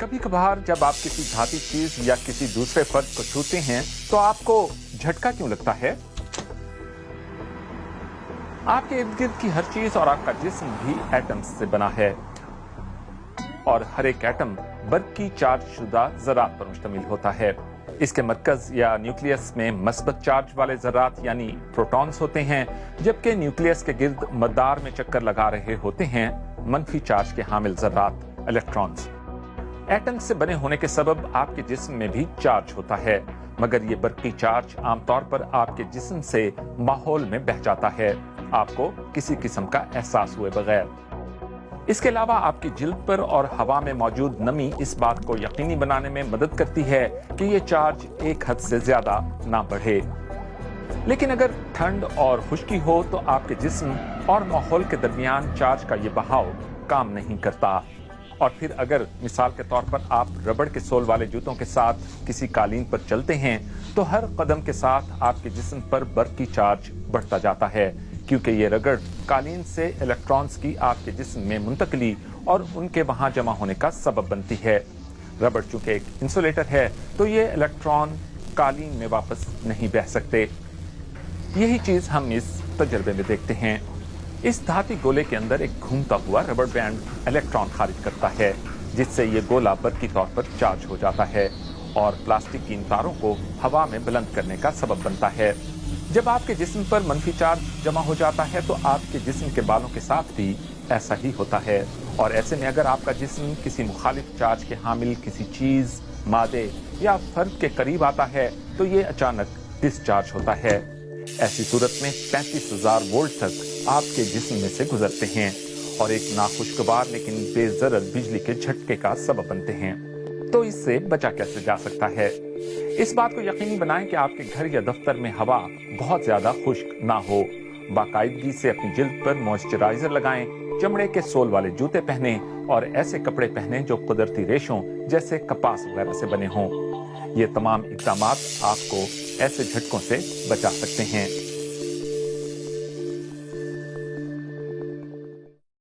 कभी कभार जब आप किसी धाती चीज़ या किसी दूसरे फर्द को छूते हैं तो आपको झटका क्यों लगता है? आपके इर्द गिर्द की हर चीज़ और आपका जिस्म भी एटम्स से बना है। और हर एक एटम बरकी चार्ज शुदा जरात पर मुश्तमिल होता है। इसके मरकज या न्यूक्लियस में मस्बत चार्ज वाले जरात यानी प्रोटॉन्स होते हैं, जबकि न्यूक्लियस के गिर्द मदार में चक्कर लगा रहे होते हैं, मनफी चार्ज के हामिल जरात, इलेक्ट्रॉन्स। एटम से बने होने के सबब आपके जिस्म में भी चार्ज होता है, मगर ये बरकी चार्ज आमतौर पर आपके जिस्म से माहौल में बह जाता है। आपको किसी किस्म का एहसास हुए बगैर। इसके अलावा आपकी जिल्द पर और हवा में मौजूद नमी इस बात को यकीनी बनाने में मदद करती है कि ये चार्ज एक हद से ज़्यादा ना बढ़े। लेकिन अगर ठंड और खुश्की हो तो आपके जिस्म और माहौल के दरमियान चार्ज का ये बहाव काम नहीं करता। और फिर अगर मिसाल के तौर पर आप रबड़ के सोल वाले जूतों के साथ किसी कालीन पर चलते हैं तो हर कदम के साथ आपके जिस्म पर बर्फ़ की चार्ज बढ़ता जाता है, क्योंकि ये रगड़ कालीन से इलेक्ट्रॉन्स की आपके जिस्म में मुंतकली और उनके वहाँ जमा होने का सबब बनती है। रबड़ चूँकि एक इंसुलेटर है तो ये इलेक्ट्रॉन कालीन में वापस नहीं बह सकते। यही चीज़ हम इस तजर्बे में देखते हैं। इस धाती गोले के अंदर एक घूमता हुआ रबड़ बैंड इलेक्ट्रॉन खारिज करता है, जिससे ये गोला बर्फ़ की तौर पर चार्ज हो जाता है और प्लास्टिक की इन तारों को हवा में बुलंद करने का सबब बनता है। जब आपके जिस्म पर मनफी चार्ज जमा हो जाता है तो आपके जिस्म के बालों के साथ भी ऐसा ही होता है। और ऐसे में अगर आपका जिस्म किसी मुखालिफ चार्ज के हामिल किसी चीज़, मादे या फर्द के करीब आता है तो ये अचानक डिस्चार्ज होता है। ऐसी सूरत में पैंतीस हज़ार वोल्ट तक आपके जिस्म में से गुजरते हैं और एक नाखुशगवार लेकिन बेजरर बिजली के झटके का सबब बनते हैं। तो इससे बचा कैसे जा सकता है? इस बात को यकीनी बनाएँ कि आपके घर या दफ्तर में हवा बहुत ज़्यादा खुश्क ना हो। बाकायदगी से अपनी जिल्द पर मॉइस्चराइजर लगाएँ, चमड़े के सोल वाले जूते पहने और ऐसे कपड़े पहने जो कुदरती रेशों जैसे कपास वगैरह से बने हों। ये तमाम इकदाम आपको ऐसे झटकों से बचा सकते हैं।